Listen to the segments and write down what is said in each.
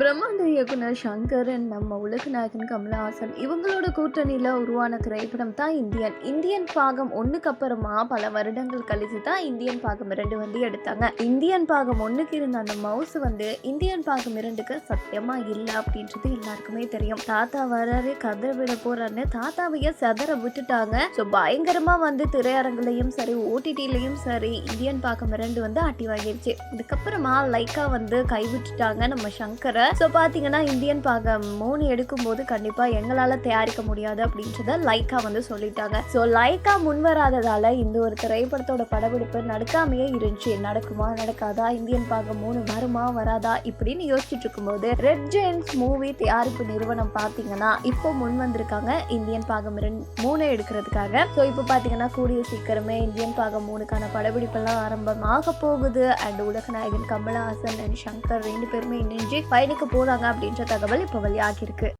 பிரம்மாண்ட இயக்குனர் சங்கர் நம்ம உலக நாயகன் கமலஹாசன் இவங்களோட கூட்டணியில் உருவான திரைப்படம் தான் இந்தியன். இந்தியன் பாகம் ஒன்றுக்கு அப்புறமா பல வருடங்கள் கழிச்சு தான் இந்தியன் பாகம் இரண்டு வந்து எடுத்தாங்க. இந்தியன் பாகம் ஒன்றுக்கு இருந்த அந்த மவுஸ் வந்து இந்தியன் பாகம் இரண்டுக்கு சத்தியமாக இல்லை அப்படின்றது எல்லாருக்குமே தெரியும். தாத்தா வராரு கதை விட போறாருன்னு தாத்தாவையே செதற விட்டுட்டாங்க. ஸோ பயங்கரமாக வந்து திரையரங்குலையும் சரி ஓடிடிலையும் சரி இந்தியன் பாகம் இரண்டு வந்து அட்டி வாங்கிடுச்சு இதுக்கப்புறமா லைக்காக வந்து கைவிட்டுட்டாங்க நம்ம சங்கரை. ஸோ பார்த்தீங்கன்னா இந்தியன் பாகம் மூணு எடுக்கும்போது கண்டிப்பாக எங்களால் தயாரிக்க முடியாது அப்படின்றத லைக்கா வந்து சொல்லிட்டாங்க. ஸோ லைக்கா முன்வராததால் இந்த ஒரு திரைப்படத்தோட படப்பிடிப்பு நடக்காமையே இருந்துச்சு. நடக்குமா நடக்காதா இந்தியன் பாகம் மூணு வருமா வராதா இப்படின்னு யோசிச்சுட்டு இருக்கும்போது ரெட் ஜெயின்ஸ் மூவி தயாரிப்பு நிறுவனம் பார்த்தீங்கன்னா இப்போ முன் வந்திருக்காங்க. இந்தியன் பாகம் ரெண்டு மூணு எடுக்கிறதுக்காக. ஸோ இப்போ பார்த்தீங்கன்னா கூடிய சீக்கிரமே இந்தியன் பாகம் மூணுக்கான படப்பிடிப்பெல்லாம் ஆரம்பமாக போகுது. And Ulaganayagan Kamal Haasan and Shankar ரெண்டு பேருமே இணைஞ்சு பயணிக்க போறாங்க அப்படின்ற தகவல் இப்போ வெளியாகிருக்கு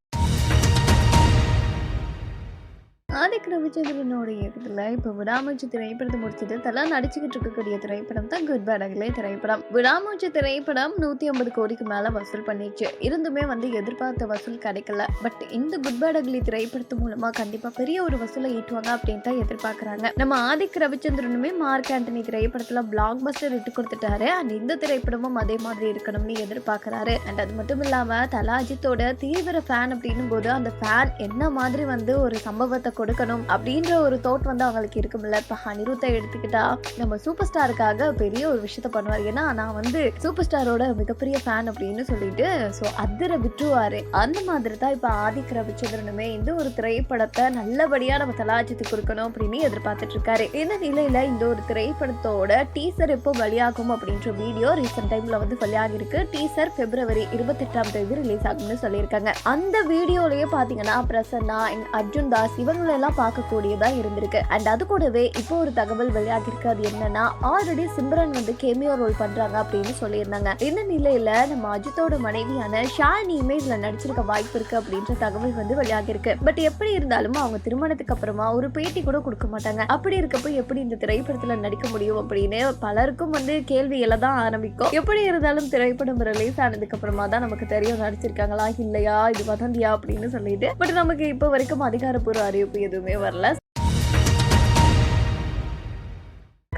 ஆதிக்க ரவிச்சந்திரனோட இயக்கத்தில் இப்போ விடாமூச்சு திரைப்படத்தை முடிச்சது தலா நடிச்சுக்கிட்டு இருக்கக்கூடிய திரைப்படம் தான் குட் பேட் அகலே திரைப்படம். விடாமூச்சு திரைப்படம் நூற்றி ஐம்பது கோடிக்கு மேலே வசூல் பண்ணிச்சு. இருந்துமே வந்து எதிர்பார்த்த வசூல் கிடைக்கல. பட் இந்த குட் பேட் அகலி திரைப்படத்து மூலமாக கண்டிப்பாக பெரிய ஒரு வசூலை ஈட்டுவாங்க அப்படின்னு தான் எதிர்பார்க்குறாங்க. நம்ம ஆதிக் ரவிச்சந்திரனுமே மார்க் ஆண்டனி திரைப்படத்தில் பிளாக் பஸ்டர் இட்டு கொடுத்துட்டாரு. அண்ட் இந்த திரைப்படமும் அதே மாதிரி இருக்கணும்னு எதிர்பார்க்குறாரு. அண்ட் அது மட்டும் இல்லாமல் தலா அஜித்தோட தீவிர ஃபேன் அப்படின்னும் போது அந்த ஃபேன் என்ன மாதிரி வந்து ஒரு சம்பவத்தை கொடுக்கணும் அப்படின்ற ஒரு தோட் வந்து அவங்களுக்கு இருக்கும்ல. இப்போ அனிருத்தை எடுத்துக்கிட்டா நம்ம சூப்பர் ஸ்டாருக்காக பெரிய ஒரு விஷயத்த பண்ணுவார். ஏன்னா நான் வந்து சூப்பர் ஸ்டாரோட மிகப்பெரிய ஃபேன் அப்படின்னு சொல்லிட்டு ஸோ அதிர விட்டுருவாரு. அந்த மாதிரி தான் இப்போ ஆதிக்கிற விச்சந்திரனுமே இந்த ஒரு திரைப்படத்தை நல்லபடியா நம்ம தலாச்சித்து கொடுக்கணும் அப்படின்னு எதிர்பார்த்துட்டு இருக்காரு. இந்த நிலையில இந்த ஒரு திரைப்படத்தோட டீசர் எப்போ வெளியாகும் அப்படின்ற வீடியோ ரீசெண்ட் டைம்ல வந்து வெளியாகி இருக்கு டீசர் பிப்ரவரி இருபத்தெட்டாம் தேதி ரிலீஸ் ஆகும்னு சொல்லியிருக்காங்க. அந்த வீடியோலயே பாத்தீங்கன்னா பிரசன்னா அர்ஜுன் தாஸ் இவங்களை எல்லாம் பார்க்கக்கூடியதா இருந்திருக்கு. அண்ட் அது கூடவே இப்போ ஒரு தகவல் வெளியாகிருக்கு அது என்னன்னா ஆல்ரெடி சிம்ரன் வந்து கேமியோ ரோல் பண்றாங்க அப்படின்னு சொல்லியிருந்தாங்க. இந்த நிலையில நம்ம அஜித்தோட மனைவியான ஷாலினியுமே இதுல நடிச்சிருக்க வாய்ப்பு இருக்கு அப்படின்ற தகவல் வந்து வெளியாகிருக்கு பட் எப்படி இருந்தாலும் அவங்க திருமணத்துக்கு அப்புறமா ஒரு பேட்டி கூட கொடுக்க மாட்டாங்க. அப்படி இருக்கப்போ எப்படி இந்த திரைப்படத்துல நடிக்க முடியும் அப்படின்னு பலருக்கும் வந்து கேள்வி தான் ஆரம்பிக்கும். எப்படி இருந்தாலும் திரைப்படம் ரிலீஸ் ஆனதுக்கு அப்புறமா தான் நமக்கு தெரியும் நடிச்சிருக்காங்களா இல்லையா இது வதந்தியா அப்படின்னு சொல்லிட்டு. பட் நமக்கு இப்போ வரைக்கும் அதிகாரப்பூர்வ அறிவிப்பு எதுவுமே வரல.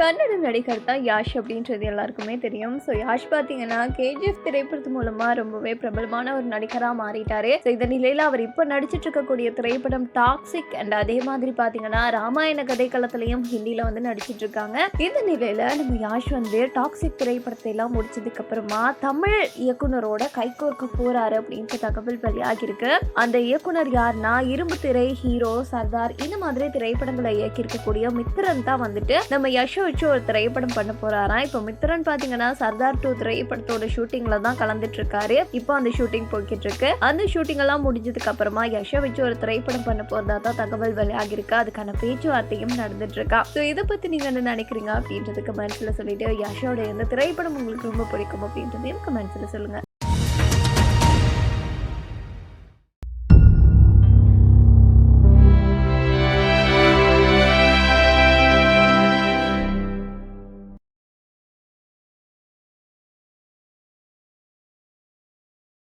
கன்னட நடிகர் தான் யாஷ் அப்படின்றது எல்லாருக்குமே தெரியும். ஸோ யாஷ் பார்த்தீங்கன்னா கேஜிஎஃப் திரைப்படத்து மூலமாக ரொம்பவே பிரபலமான ஒரு நடிகராக மாறிட்டார். ஸோ இந்த நிலையில் அவர் இப்போ நடிச்சிட்டு இருக்கக்கூடிய திரைப்படம் டாக்ஸிக் அண்ட் அதே மாதிரி பார்த்தீங்கன்னா ராமாயண கதைக்களத்துலையும் ஹிந்தியில் வந்து நடிச்சிட்டு இருக்காங்க. இந்த நிலையில் நம்ம யாஷ் வந்து டாக்ஸிக் திரைப்படத்தை எல்லாம் முடிச்சதுக்கு அப்புறமா தமிழ் இயக்குனரோட கைகோர்க்க போறாரு அப்படின்ற தகவல் வெளியாகிருக்கு அந்த இயக்குனர் யாருன்னா இரும்பு திரை ஹீரோ சர்தார் இந்த மாதிரி திரைப்படங்களை இயக்கியிருக்கக்கூடிய மித்திரன் தான் வந்துட்டு நம்ம யஷோ வச்சு ஒரு திரைப்படம் பண்ண போறாராம் இப்போ மித்திரன் பாத்தீங்கன்னா சர்தார் டூ திரைப்படத்தோட ஷூட்டிங்ல தான் கலந்துட்டு இருக்காரு இப்போ அந்த ஷூட்டிங் போய்கிட்டு இருக்கு அந்த ஷூட்டிங் எல்லாம் முடிஞ்சதுக்கு அப்புறமா யஷை வச்சு ஒரு திரைப்படம் பண்ண போறதா தான் தகவல் வெளியாகிருக்கு அதுக்கான பேச்சுவார்த்தையும் நடந்துட்டு இருக்கா ஸோ இதை பத்தி நீங்க என்ன நினைக்கிறீங்க அப்படின்றதுக்கு கமெண்ட்ஸ்ல சொல்லிட்டு யஷோட இந்த திரைப்படம் உங்களுக்கு ரொம்ப பிடிக்கும் அப்படின்றதையும் கமெண்ட்ஸ்ல சொல்லுங்க.